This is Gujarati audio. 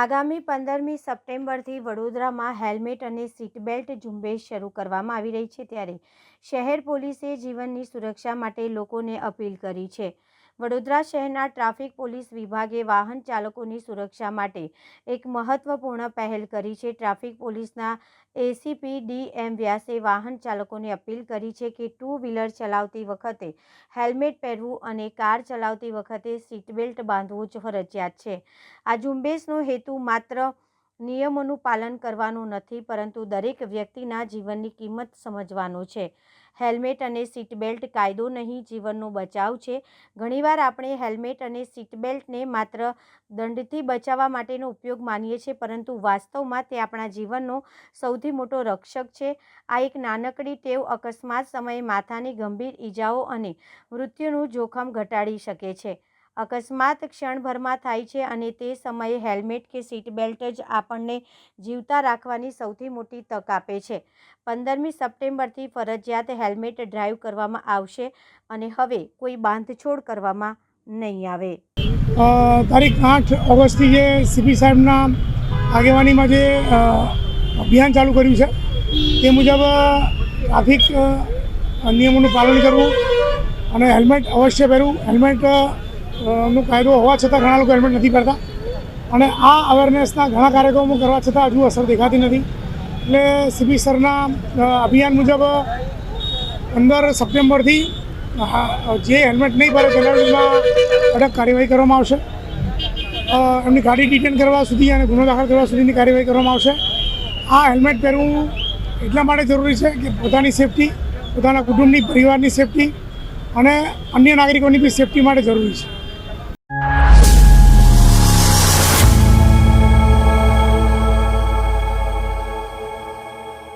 આગામી પંદરમી સપ્ટેમ્બરથી વડોદરામાં હેલ્મેટ અને સીટ બેલ્ટ ઝુંબેશ શરૂ કરવામાં આવી રહી છે ત્યારે શહેર પોલીસે જીવનની સુરક્ષા માટે લોકોને અપીલ કરી છે. વડોદરા શહેરના ટ્રાફિક પોલીસ વિભાગે વાહન ચાલકોની સુરક્ષા માટે એક મહત્વપૂર્ણ પહેલ કરી છે. ટ્રાફિક પોલીસના એસીપી ડી એમ વ્યાસે વાહન ચાલકોને અપીલ કરી છે કે ટુ વ્હીલર ચલાવતી વખતે હેલ્મેટ પહેરવું અને કાર ચલાવતી વખતે સીટ બેલ્ટ બાંધવું જ ફરજિયાત છે. આ ઝુંબેશનો હેતુ માત્ર નિયમોનું પાલન કરવાનું નથી, પરંતુ દરેક વ્યક્તિના જીવનની કિંમત સમજવાનું છે. હેલ્મેટ અને સીટ બેલ્ટ કાયદો નહીં, જીવનનો બચાવ છે. ઘણીવાર આપણે હેલ્મેટ અને સીટ બેલ્ટને માત્ર દંડથી બચાવવા માટેનો ઉપયોગ માનીએ છીએ, પરંતુ વાસ્તવમાં તે આપણા જીવનનો સૌથી મોટો રક્ષક છે. આ એક નાનકડી ટેવ અકસ્માત સમયે માથાની ગંભીર ઈજાઓ અને મૃત્યુનું જોખમ ઘટાડી શકે છે. અકસ્માત ક્ષણભરમાં થાય છે અને તે સમયે હેલ્મેટ કે સીટ બેલ્ટ જ આપણને જીવતા રાખવાની સૌથી મોટી તક આપે છે. પંદરમી સપ્ટેમ્બરથી ફરજિયાત હેલ્મેટ ડ્રાઈવ કરવામાં આવશે અને હવે કોઈ બાંધછોડ કરવામાં નહીં આવે. તારીખ આઠ ઓગસ્ટથી જે સીપી સાહેબના આગેવાનીમાં જે અભિયાન ચાલુ કર્યું છે, તે મુજબ ટ્રાફિક નિયમોનું પાલન કરવું અને હેલ્મેટ અવશ્ય પહેરવું. હેલ્મેટ નો કાયદો હોવા છતાં ઘણા લોકો હેલ્મેટ નથી પહેરતા. અને આ અવેરનેસના ઘણા કાર્યક્રમો કરવા છતાં હજુ અસર દેખાતી નથી. એટલે સીબી સરના અભિયાન મુજબ પંદર સપ્ટેમ્બરથી જે હેલ્મેટ નહીં પહેરે તેના વિરુદ્ધમાં કડક કાર્યવાહી કરવામાં આવશે. એમની ગાડી ડિટેન કરવા સુધી અને ગુનો દાખલ કરવા સુધીની કાર્યવાહી કરવામાં આવશે. આ હેલ્મેટ પહેરવું એટલા માટે જરૂરી છે કે પોતાની સેફટી, પોતાના કુટુંબની પરિવારની સેફટી અને અન્ય નાગરિકોની બી સેફટી માટે જરૂરી છે.